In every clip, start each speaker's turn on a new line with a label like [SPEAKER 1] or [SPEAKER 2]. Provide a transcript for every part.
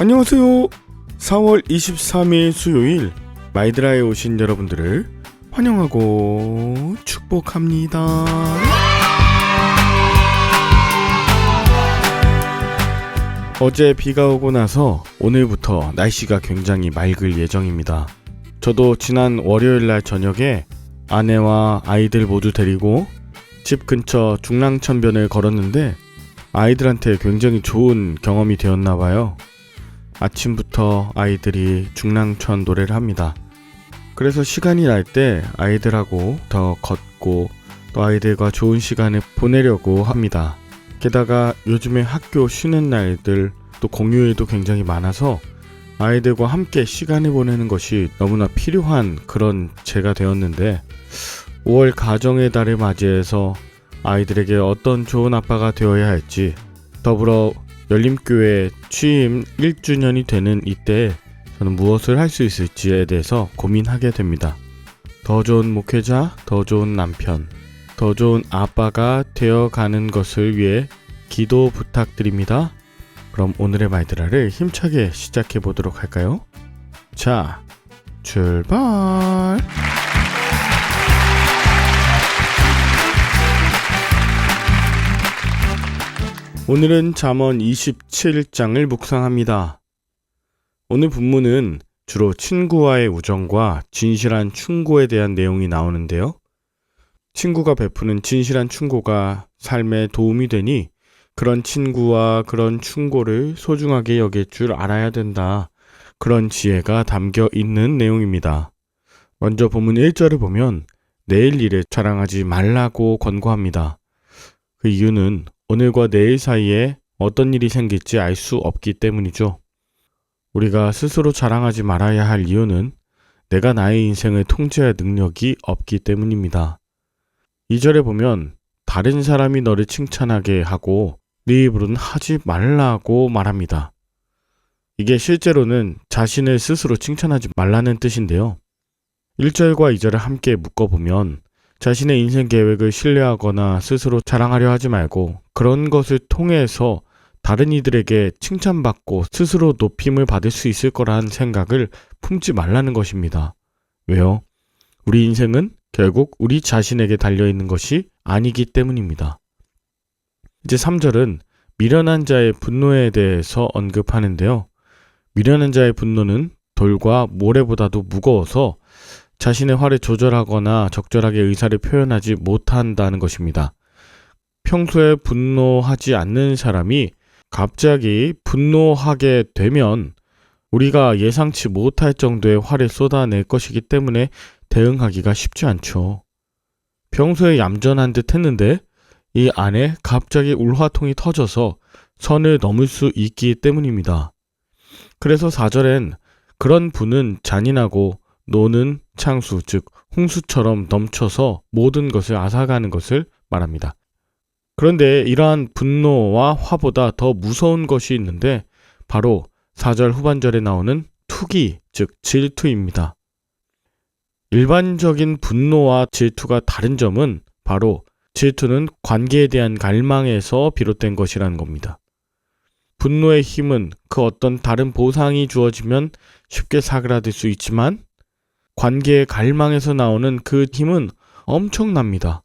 [SPEAKER 1] 안녕하세요. 4월 23일 수요일 마이드라에 오신 여러분들을 환영하고 축복합니다. 어제 비가 오고 나서 오늘부터 날씨가 굉장히 맑을 예정입니다. 저도 지난 월요일 날 저녁에 아내와 아이들 모두 데리고 집 근처 중랑천변을 걸었는데 아이들한테 굉장히 좋은 경험이 되었나 봐요. 아침부터 아이들이 중랑천 노래를 합니다. 그래서 시간이 날 때 아이들하고 더 걷고 또 아이들과 좋은 시간을 보내려고 합니다. 게다가 요즘에 학교 쉬는 날들 또 공휴일도 굉장히 많아서 아이들과 함께 시간을 보내는 것이 너무나 필요한 그런 제가 되었는데 5월 가정의 달을 맞이해서 아이들에게 어떤 좋은 아빠가 되어야 할지 더불어 열림교회 취임 1주년이 되는 이때 저는 무엇을 할 수 있을지에 대해서 고민하게 됩니다. 더 좋은 목회자, 더 좋은 남편, 더 좋은 아빠가 되어가는 것을 위해 기도 부탁드립니다. 그럼 오늘의 말드라를 힘차게 시작해 보도록 할까요? 자, 출발! 오늘은 잠언 27장을 묵상합니다. 오늘 본문은 주로 친구와의 우정과 진실한 충고에 대한 내용이 나오는데요. 친구가 베푸는 진실한 충고가 삶에 도움이 되니 그런 친구와 그런 충고를 소중하게 여길 줄 알아야 된다. 그런 지혜가 담겨 있는 내용입니다. 먼저 본문 1절을 보면 내일 일에 자랑하지 말라고 권고합니다. 그 이유는 오늘과 내일 사이에 어떤 일이 생길지 알 수 없기 때문이죠. 우리가 스스로 자랑하지 말아야 할 이유는 내가 나의 인생을 통제할 능력이 없기 때문입니다. 2절에 보면 다른 사람이 너를 칭찬하게 하고 네 입으로는 하지 말라고 말합니다. 이게 실제로는 자신을 스스로 칭찬하지 말라는 뜻인데요. 1절과 2절을 함께 묶어보면 자신의 인생 계획을 신뢰하거나 스스로 자랑하려 하지 말고 그런 것을 통해서 다른 이들에게 칭찬받고 스스로 높임을 받을 수 있을 거라는 생각을 품지 말라는 것입니다. 왜요? 우리 인생은 결국 우리 자신에게 달려있는 것이 아니기 때문입니다. 이제 3절은 미련한 자의 분노에 대해서 언급하는데요. 미련한 자의 분노는 돌과 모래보다도 무거워서 자신의 화를 조절하거나 적절하게 의사를 표현하지 못한다는 것입니다. 평소에 분노하지 않는 사람이 갑자기 분노하게 되면 우리가 예상치 못할 정도의 화를 쏟아낼 것이기 때문에 대응하기가 쉽지 않죠. 평소에 얌전한 듯 했는데 이 안에 갑자기 울화통이 터져서 선을 넘을 수 있기 때문입니다. 그래서 4절엔 그런 분은 잔인하고 노는 창수, 즉 홍수처럼 넘쳐서 모든 것을 앗아가는 것을 말합니다. 그런데 이러한 분노와 화보다 더 무서운 것이 있는데 바로 4절 후반절에 나오는 투기, 즉 질투입니다. 일반적인 분노와 질투가 다른 점은 바로 질투는 관계에 대한 갈망에서 비롯된 것이라는 겁니다. 분노의 힘은 그 어떤 다른 보상이 주어지면 쉽게 사그라들 수 있지만 관계의 갈망에서 나오는 그 힘은 엄청납니다.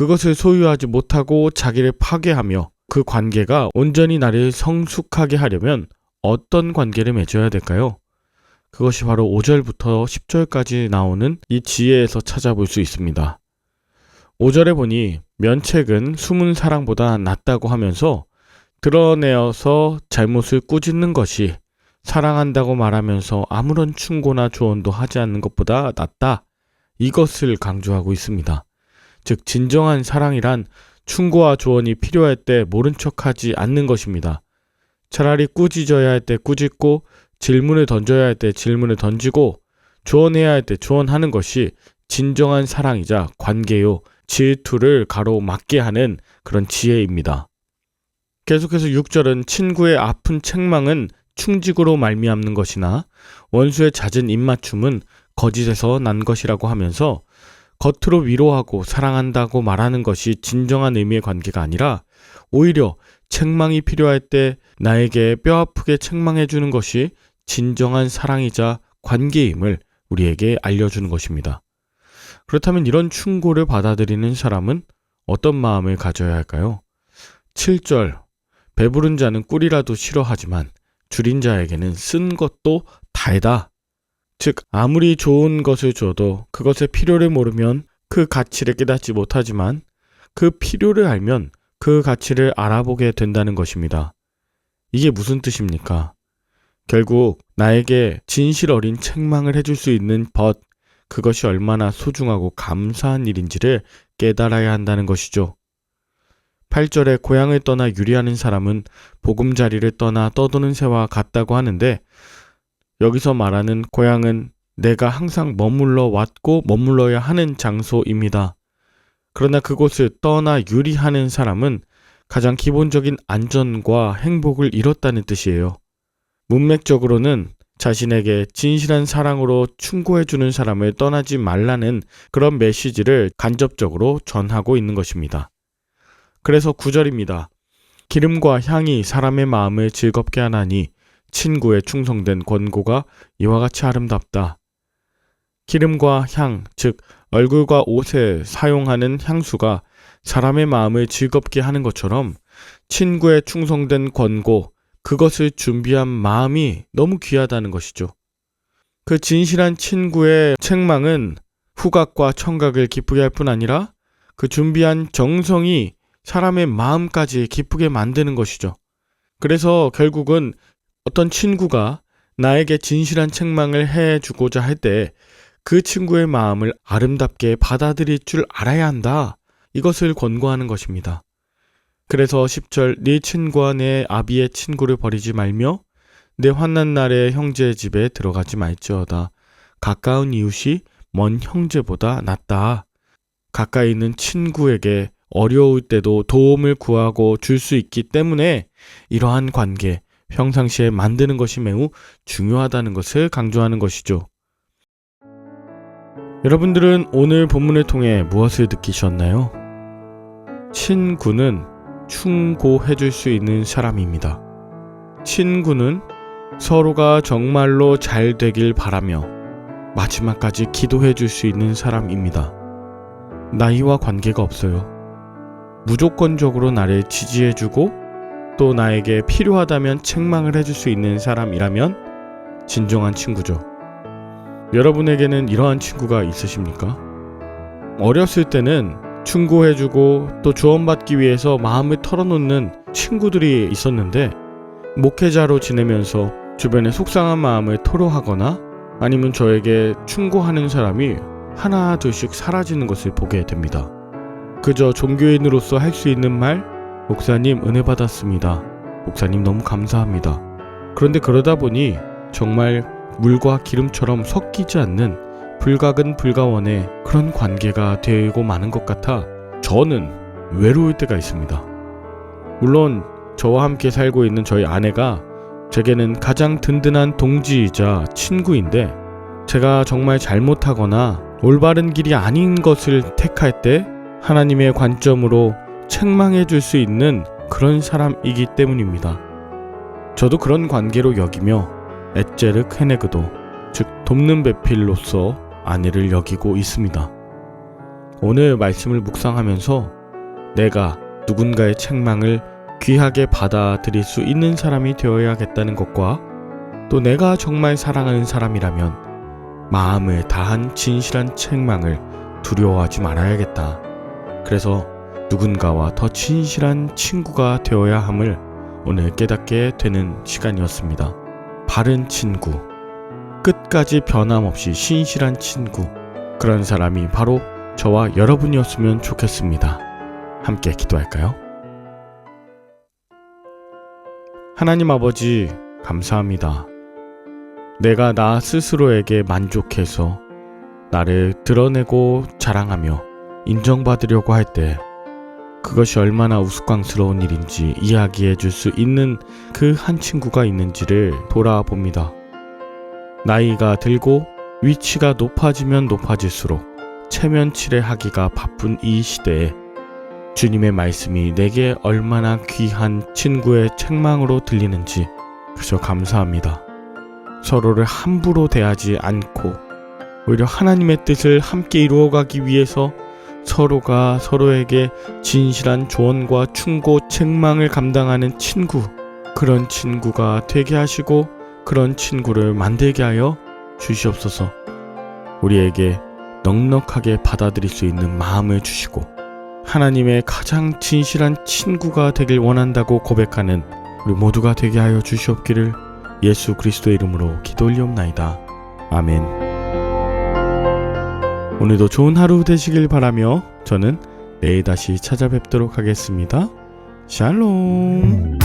[SPEAKER 1] 그것을 소유하지 못하고 자기를 파괴하며 그 관계가 온전히 나를 성숙하게 하려면 어떤 관계를 맺어야 될까요? 그것이 바로 5절부터 10절까지 나오는 이 지혜에서 찾아볼 수 있습니다. 5절에 보니 면책은 숨은 사랑보다 낫다고 하면서 드러내어서 잘못을 꾸짖는 것이 사랑한다고 말하면서 아무런 충고나 조언도 하지 않는 것보다 낫다. 이것을 강조하고 있습니다. 즉, 진정한 사랑이란 충고와 조언이 필요할 때 모른 척 하지 않는 것입니다. 차라리 꾸짖어야 할 때 꾸짖고, 질문을 던져야 할 때 질문을 던지고, 조언해야 할 때 조언하는 것이 진정한 사랑이자 관계요, 질투를 가로막게 하는 그런 지혜입니다. 계속해서 6절은 친구의 아픈 책망은 충직으로 말미암는 것이나 원수의 잦은 입맞춤은 거짓에서 난 것이라고 하면서 겉으로 위로하고 사랑한다고 말하는 것이 진정한 의미의 관계가 아니라 오히려 책망이 필요할 때 나에게 뼈 아프게 책망해 주는 것이 진정한 사랑이자 관계임을 우리에게 알려주는 것입니다. 그렇다면 이런 충고를 받아들이는 사람은 어떤 마음을 가져야 할까요? 7절 배부른 자는 꿀이라도 싫어하지만 줄인 자에게는 쓴 것도 달다. 즉 아무리 좋은 것을 줘도 그것의 필요를 모르면 그 가치를 깨닫지 못하지만 그 필요를 알면 그 가치를 알아보게 된다는 것입니다. 이게 무슨 뜻입니까? 결국 나에게 진실 어린 책망을 해줄 수 있는 벗, 그것이 얼마나 소중하고 감사한 일인지를 깨달아야 한다는 것이죠. 8절에 고향을 떠나 유리하는 사람은 보금자리를 떠나 떠도는 새와 같다고 하는데 여기서 말하는 고향은 내가 항상 머물러 왔고 머물러야 하는 장소입니다. 그러나 그곳을 떠나 유리하는 사람은 가장 기본적인 안전과 행복을 잃었다는 뜻이에요. 문맥적으로는 자신에게 진실한 사랑으로 충고해주는 사람을 떠나지 말라는 그런 메시지를 간접적으로 전하고 있는 것입니다. 그래서 구절입니다. 기름과 향이 사람의 마음을 즐겁게 하나니 친구에 충성된 권고가 이와 같이 아름답다. 기름과 향, 즉 얼굴과 옷에 사용하는 향수가 사람의 마음을 즐겁게 하는 것처럼 친구에 충성된 권고, 그것을 준비한 마음이 너무 귀하다는 것이죠. 그 진실한 친구의 책망은 후각과 청각을 기쁘게 할 뿐 아니라 그 준비한 정성이 사람의 마음까지 기쁘게 만드는 것이죠. 그래서 결국은 어떤 친구가 나에게 진실한 책망을 해 주고자 할 때 그 친구의 마음을 아름답게 받아들일 줄 알아야 한다. 이것을 권고하는 것입니다. 그래서 10절 네 친구와 내 아비의 친구를 버리지 말며 내 환난 날에 형제의 집에 들어가지 말지어다. 가까운 이웃이 먼 형제보다 낫다. 가까이 있는 친구에게 어려울 때도 도움을 구하고 줄 수 있기 때문에 이러한 관계, 평상시에 만드는 것이 매우 중요하다는 것을 강조하는 것이죠. 여러분들은 오늘 본문을 통해 무엇을 느끼셨나요? 친구는 충고해 줄 수 있는 사람입니다. 친구는 서로가 정말로 잘 되길 바라며 마지막까지 기도해 줄 수 있는 사람입니다. 나이와 관계가 없어요. 무조건적으로 나를 지지해 주고 또 나에게 필요하다면 책망을 해줄 수 있는 사람이라면 진정한 친구죠. 여러분에게는 이러한 친구가 있으십니까? 어렸을 때는 충고해주고 또 조언받기 위해서 마음을 털어놓는 친구들이 있었는데 목회자로 지내면서 주변에 속상한 마음을 토로하거나 아니면 저에게 충고하는 사람이 하나 둘씩 사라지는 것을 보게 됩니다. 그저 종교인으로서 할 수 있는 말, 목사님 은혜 받았습니다. 목사님 너무 감사합니다. 그런데 그러다 보니 정말 물과 기름처럼 섞이지 않는 불각은 불가원의 그런 관계가 되고 마는 것 같아 저는 외로울 때가 있습니다. 물론 저와 함께 살고 있는 저희 아내가 제게는 가장 든든한 동지이자 친구인데 제가 정말 잘못하거나 올바른 길이 아닌 것을 택할 때 하나님의 관점으로 책망해 줄 수 있는 그런 사람이기 때문입니다. 저도 그런 관계로 여기며 엣제르 케네그도 즉 돕는 배필로서 아내를 여기고 있습니다. 오늘 말씀을 묵상하면서 내가 누군가의 책망을 귀하게 받아들일 수 있는 사람이 되어야겠다는 것과 또 내가 정말 사랑하는 사람이라면 마음을 다한 진실한 책망을 두려워하지 말아야겠다. 그래서 누군가와 더 진실한 친구가 되어야 함을 오늘 깨닫게 되는 시간이었습니다. 바른 친구, 끝까지 변함없이 신실한 친구, 그런 사람이 바로 저와 여러분이었으면 좋겠습니다. 함께 기도할까요? 하나님 아버지, 감사합니다. 내가 나 스스로에게 만족해서 나를 드러내고 자랑하며 인정받으려고 할 때 그것이 얼마나 우스꽝스러운 일인지 이야기해 줄 수 있는 그 한 친구가 있는지를 돌아봅니다. 나이가 들고 위치가 높아지면 높아질수록 체면치레 하기가 바쁜 이 시대에 주님의 말씀이 내게 얼마나 귀한 친구의 책망으로 들리는지 그저 감사합니다. 서로를 함부로 대하지 않고 오히려 하나님의 뜻을 함께 이루어가기 위해서 서로가 서로에게 진실한 조언과 충고, 책망을 감당하는 친구, 그런 친구가 되게 하시고 그런 친구를 만들게 하여 주시옵소서. 우리에게 넉넉하게 받아들일 수 있는 마음을 주시고 하나님의 가장 진실한 친구가 되길 원한다고 고백하는 우리 모두가 되게 하여 주시옵기를 예수 그리스도의 이름으로 기도 올리옵나이다. 아멘. 오늘도 좋은 하루 되시길 바라며 저는 내일 다시 찾아뵙도록 하겠습니다. 샬롬.